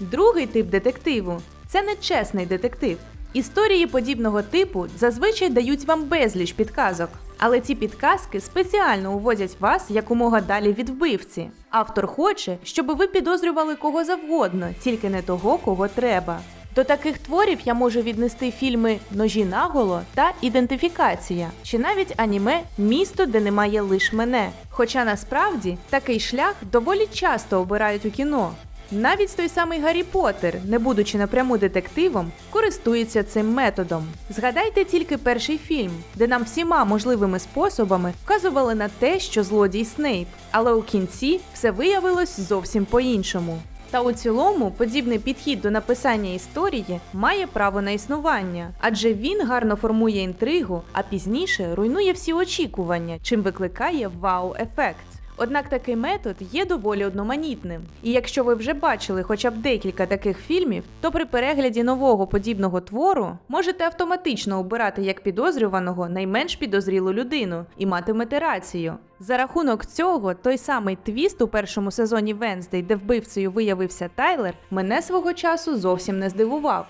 Другий тип детективу це нечесний детектив. Історії подібного типу зазвичай дають вам безліч підказок, але ці підказки спеціально уводять вас якомога далі від вбивці. Автор хоче, щоб ви підозрювали кого завгодно, тільки не того, кого треба. До таких творів я можу віднести фільми Ножі наголо та Ідентифікація, чи навіть аніме Місто, де немає лиш мене. Хоча насправді такий шлях доволі часто обирають у кіно. Навіть той самий Гаррі Поттер, не будучи напряму детективом, користується цим методом. Згадайте тільки перший фільм, де нам всіма можливими способами вказували на те, що злодій Снейп, але у кінці все виявилось зовсім по-іншому. Та у цілому подібний підхід до написання історії має право на існування, адже він гарно формує інтригу, а пізніше руйнує всі очікування, чим викликає вау-ефект. Однак такий метод є доволі одноманітним. І якщо ви вже бачили хоча б декілька таких фільмів, то при перегляді нового подібного твору можете автоматично обирати як підозрюваного найменш підозрілу людину і матимете рацію. За рахунок цього, той самий твіст у першому сезоні Венздей, де вбивцею виявився Тайлер, мене свого часу зовсім не здивував.